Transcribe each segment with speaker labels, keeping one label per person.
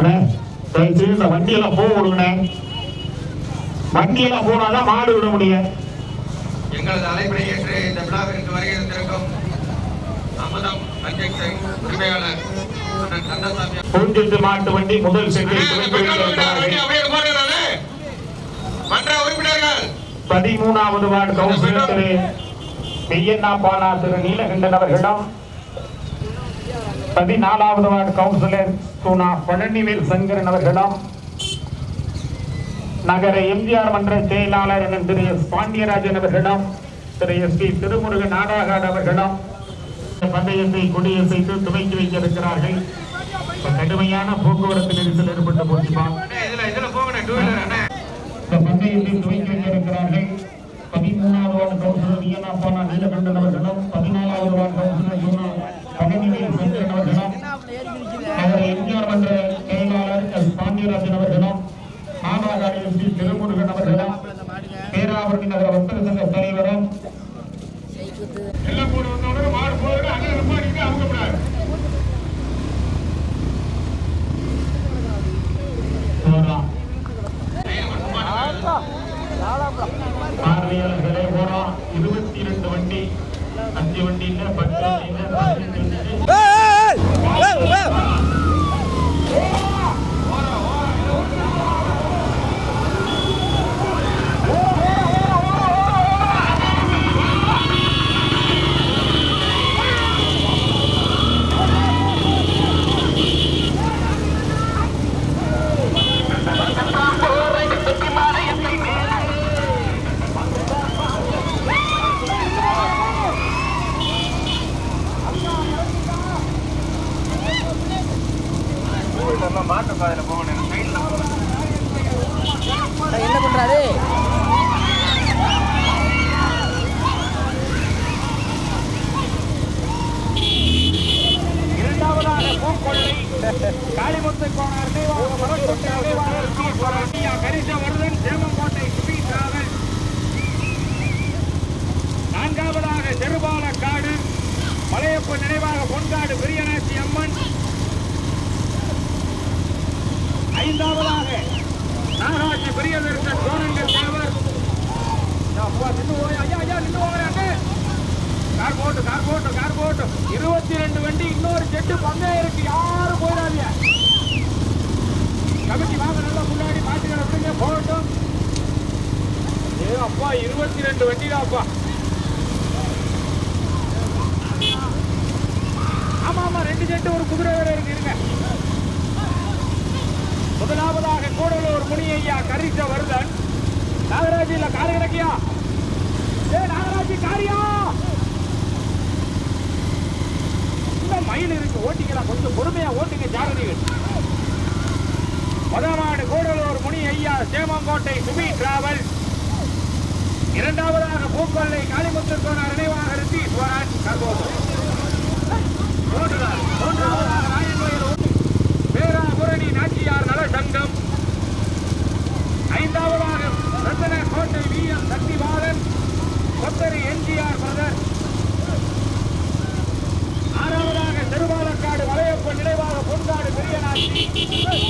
Speaker 1: அண்ணே தயவு செய்து இந்த வண்டியெல்லாம் போக விடுங்கண்ணே வண்டியெல்லாம் போனாதான் மாடு விட முடியும்.
Speaker 2: எங்களது அழைப்பினை ஏற்று இந்த விழாவிற்கு வருகை தந்திருக்கும் அமுதம் உரிமையாளர்
Speaker 1: பூஞ்சிட்டு மாட்டு வண்டி முதல்.
Speaker 2: மன்ற உறுப்பினர்கள்.
Speaker 1: பதிமூணாவது வார்டு கவுன்சிலர் திரு பெய்யண்ணா பானா திரு நீலகண்டன் அவர்களிடம் பதினாலாவது வார்டு கவுன்சிலர் சுனா பழனிவேல் சங்கரன் அவர்களிடம் நகர எம்ஜிஆர் மன்ற செயலாளர் என திரு எஸ் பாண்டியராஜன் அவர்களிடம் திரு எஸ் பி திருமுருகன் நாடாகாடு அவர்களிடம் பந்தயத்தை கொடியசைத்து துவக்கி வைக்க இருக்கிறார்கள் கடுமையான போக்குவரத்து நெரிசல் ஏற்பட்ட போச்சுமா இந்த பந்தயத்தை துவக்கி வைக்க இருக்கிறார்கள் பதிமூணாவது வார்டு கவுன்சிலர் வியனா போனா நீலகண்டன் அவர்களும். பதினாலாவது வார்டு கவுன்சிலர் யூனா பழனிவேல் சந்திரன் அவர்களும் அவர் எம்ஜிஆர் மன்ற செயலாளர் எஸ் பாண்டியராஜன் அவர்களும் மாநாகாடு எம்பி திருமுருகன் அவர்களும் கூடலூர் முனியையா கரிச வருதன் நாகராஜ் இல்ல காரி கிடக்கியா? ஏ நாகராஜ் காரியா? இன்னும் மயில் இருக்கு ஓட்டிக்கலாம். கொஞ்சம் பொறுமையா ஓட்டுங்க ஜாகிரதைகள் முதலாவது கூடலூர் முனி ஐயா சேமங்கோட்டை சுபி டிராவல். இரண்டாவதாக பூக்கொள்ளை காளிமுத்து கோனார் நினைவாக ரித்தி ஸ்வராஜ் கர்போதம் மூன்றாவது- மூன்றாவதாக ராயன்வயல் ஊட்டி பேராபுரணி நாச்சியார் நல சங்கம் ஐந்தாவதாக Rathana Kottai V M Sakthibalan Kothari MGR brother ஆறாவதாக திருவாலக்காடு வளையப்ப நினைவாக பொன்காடு பெரியநாச்சி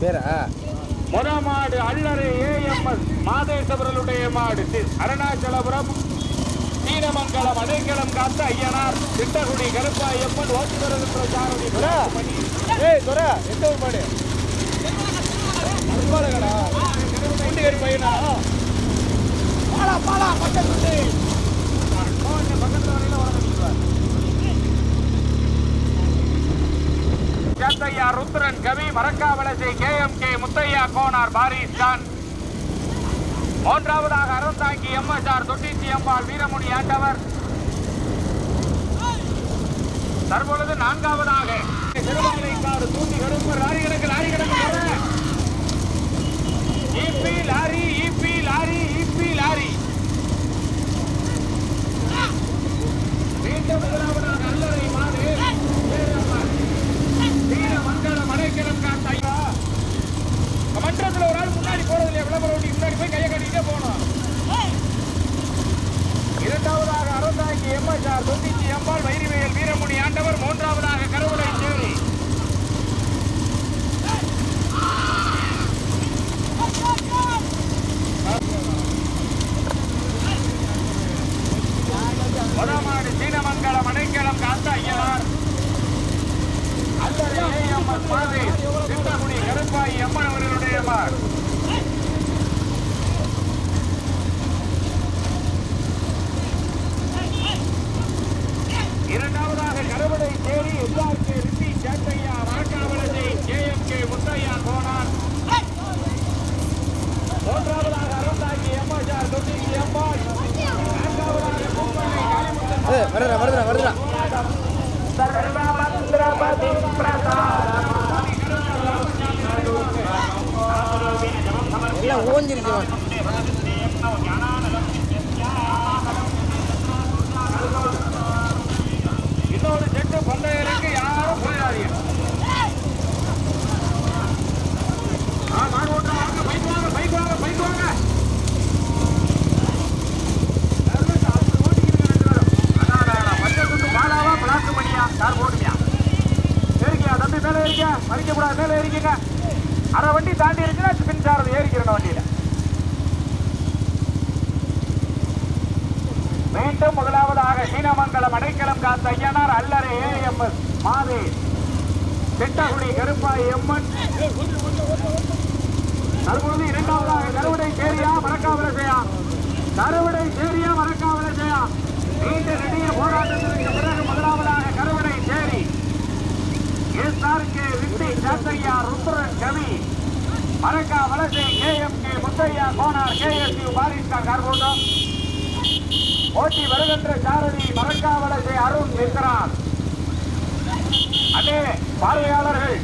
Speaker 3: பேரா?
Speaker 1: முத மாடு அல்லறை ஏஎம்எஸ் மாதேசவர்களுடைய மாடு தி- அருணாச்சலபுரம் சீனமங்கலம் அடைக்கலம் காத்த ஐயனார் திட்டகுடி கருப்பாயப்பன் ஓட்டி வருகின்ற சாரதி
Speaker 3: எந்த ஒரு மாடு? அரும்பாலகடா
Speaker 1: குண்டிகரி பையனா? பாலா பாலா பக்கத்து பக்கத்து வரையில வர Sethaiah Rudran Kavi Marakkavalasai K M K Muthaiah Konar Paris Khan மூன்றாவதாக அறந்தாங்கி எம்எஸ்ஆர் தொட்டிச்சி அம்பாள் வீரமுனி ஆண்டவர். தற்பொழுது நான்காவதாக. திருவாலைக்காடு தூண்டி கருப்பு லாரி கிடக்கு லாரி கிடக்கு. EB lorry EB lorry EB lorry மீண்டும் முதலாவதாக அல்லறை மாடு வீரம்மன். வீரமங்கலம் அடைக்கலம் காத்த ஐயா. ஒரு ஆள் முன்னாடி போறது இல்லையா விளம்பரம் ஒட்டி முன்னாடி போய் கையை கட்டிட்டே போகணும் இரண்டாவதாக அறந்தாங்கி எம்எஸ்ஆர் தொண்ணூற்றி எம்பாள் வைரிவேல் வீரமுனி ஆண்டவர் மூன்றாவதாக கருவடை சேரி Kapan gireceğim? தற்பொழுது இரண்டாவதாக கருவடை சேரியா மறக்காவல செய்யா கருவடை சேரியா மறக்காவல செய்யா நீண்ட நெடிய போராட்டத்திற்கு பிறகு முதலாவதாக கருவடை சேரி S R K விட்டி Sathaiah Rudran Kavi. Marakka Valasai K M K Muthaiya Konar K S U பாரிஸ்கா கார்கோட்டம். போட்டி வருகின்ற சாரதி மறக்கா வலசை அருண் நிற்கிறார். அண்ணே பார்வையாளர்கள்.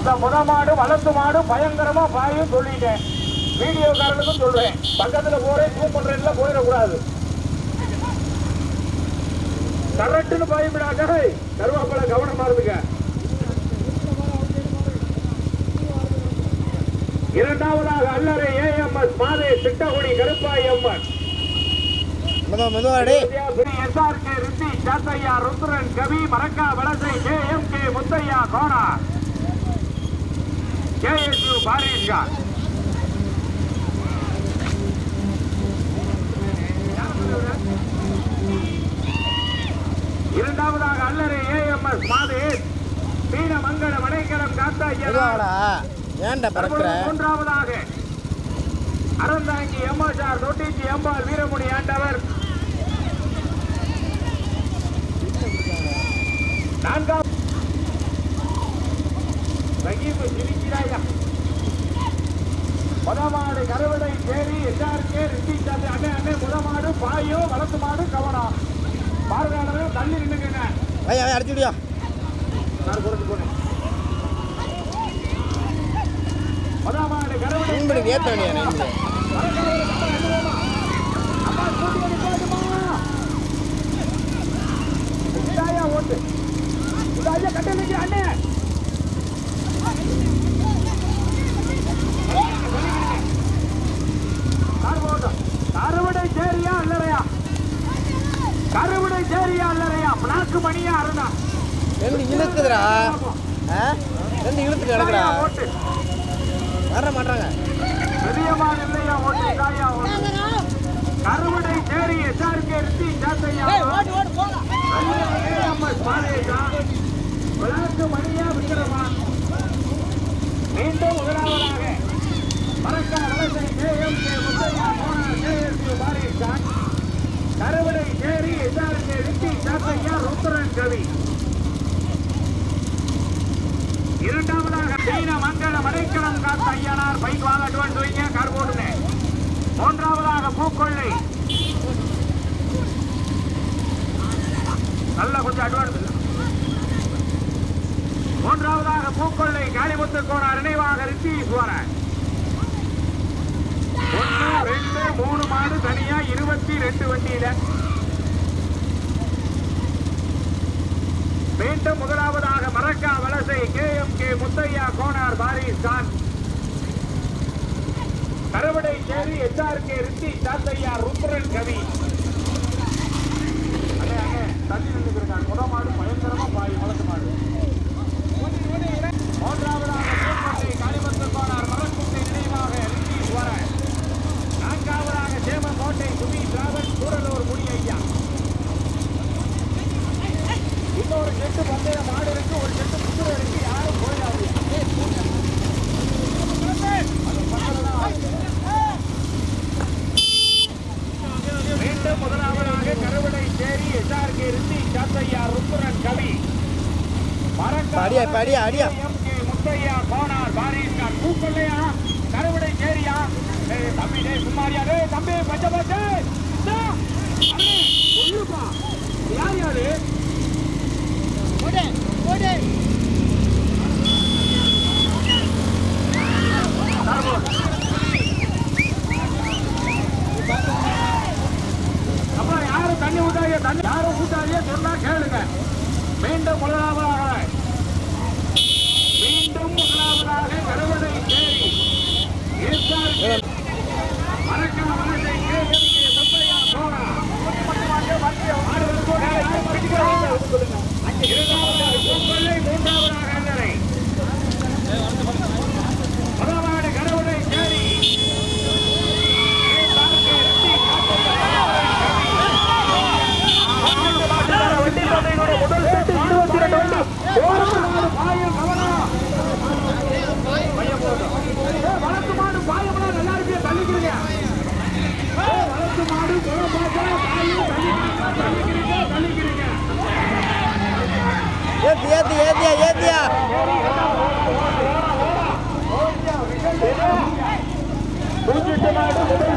Speaker 1: இந்த முத மாடு வளர்த்து மாடு பயங்கரமா பாயும் சொல்லிட்டேன். வீடியோக்காரனுக்கும் சொல்றேன். பக்கத்துல போறேன் ஜூம் பண்றேன்ல போயிடக்கூடாது. கரெக்ட்னு பயப்படாத கருவாப்பழ கவனமா இருந்துங்க இரண்டாவதாக அல்லறை ஏஎம்எஸ் மாதே Chittakudi Karuppai Amman. SRK Rithi Sathaiya Rudran Kavi Marakka Valasai K M K Muthaiya Kona. K S U இரண்டாவதாக அல்லறை ஏஎம்எஸ் மாதே மீன மங்கள வடைக்கலம் காத்தாய்யா
Speaker 3: ஏன்டா பறக்குற?
Speaker 1: மூன்றாவதாக அறந்தாங்கி எம்எஸ்ஆர் தொட்டிச்சி எம்பால் வீரமுடி ஆண்டவர் நான்காம் ரகீபு சிரிக்கிறாயா? முதமாடு கருவடை சேரி எஸ்ஆர்கே ரிட்டி சாமி அண்ணே அண்ணே முதமாடு பாயோ வளர்த்து மாடு கவனம் பார்வையாளர்கள் தள்ளி நின்னுங்க
Speaker 3: ஐயா அடிச்சு விடியா.
Speaker 1: நான் குறைச்சு போனேன் முதமாடு கருவடை இதாயா ஓட்டு. இதாயா கட்ட நிக்க அண்ணே. கார் போகட்டும். கருவடை சேரியா அல்லறையா? கருவடை சேரியா அல்லறையா? பிளாக்கு மணியா அருணா?
Speaker 3: ரெண்டு இழுக்குதுடா. ரெண்டு இழுத்துக்கு கிடக்குடா
Speaker 1: ஓட்டு.
Speaker 3: வர மாட்டாங்க
Speaker 1: பெரியமான இல்லையா? ஓட்டு ஓட்டு. கருவடை சேரி எஸ்ஆர்கே ரித்தி சாத்தையா? விளாட்டு மணியா விக்கிரமா மீண்டும் முதலாவதாக மரக்கா வலசை கேஎம் கே முத்தையா போனார். கேஎஸ்யூ பாரிஸ்தான் கருவடை சேரி எஸ்ஆர்கே ரித்தி சாத்தையா ருத்ரன் கவி. இரண்டாவதாக சீன மங்கள மடைக்கலம் காத்த ஐயனார். பைக் வாங்க அட்வான்ஸ் வைங்க கார் போடுங்க மூன்றாவதாக பூக்கொள்ளை. நல்ல கொஞ்சம் அட்வான்ஸ் மூன்றாவதாக பூக்கொள்ளை காளிமுத்து கோனார் நினைவாக ரித்தீஸ்வரன் ஒன்று ரெண்டு மூணு மாடு தனியா இருபத்தி ரெண்டு வண்டியில. மீண்டும் முதலாவதாக Marakka Valasai K M K Muthaiya Konar Paris Khan Karuvadai Cheri HRK Rithi தாத்தையா Rudran கவி. அண்ணே அண்ணே தள்ளி நின்றுக்கிறாங்க முத மாடு பயங்கரமா பாய் வளர்த்து மாடு.
Speaker 3: அடியா, இப்ப அடியா, அடியா.
Speaker 1: முத்தையா கோனார் பாரிஸ்கான் பூக்கொள்ளையா கருவடை சேரியா. டேய் தம்பி டேய் சும்மாரியா டேய் தம்பி பச்சை பச்சை சொல்லுப்பா. யார் யாரு? அப்பா யாரும் தண்ணி ஊட்டாதீங்க தண்ணி யாரும் ஊட்டாதீங்க சொன்னா கேளுங்க. மீண்டும் முதலாவதாக மீண்டும் முதலாவதாக கருவடை சேரி
Speaker 4: மூன்றாவது એથી
Speaker 5: એથી એથી એથી Thank you.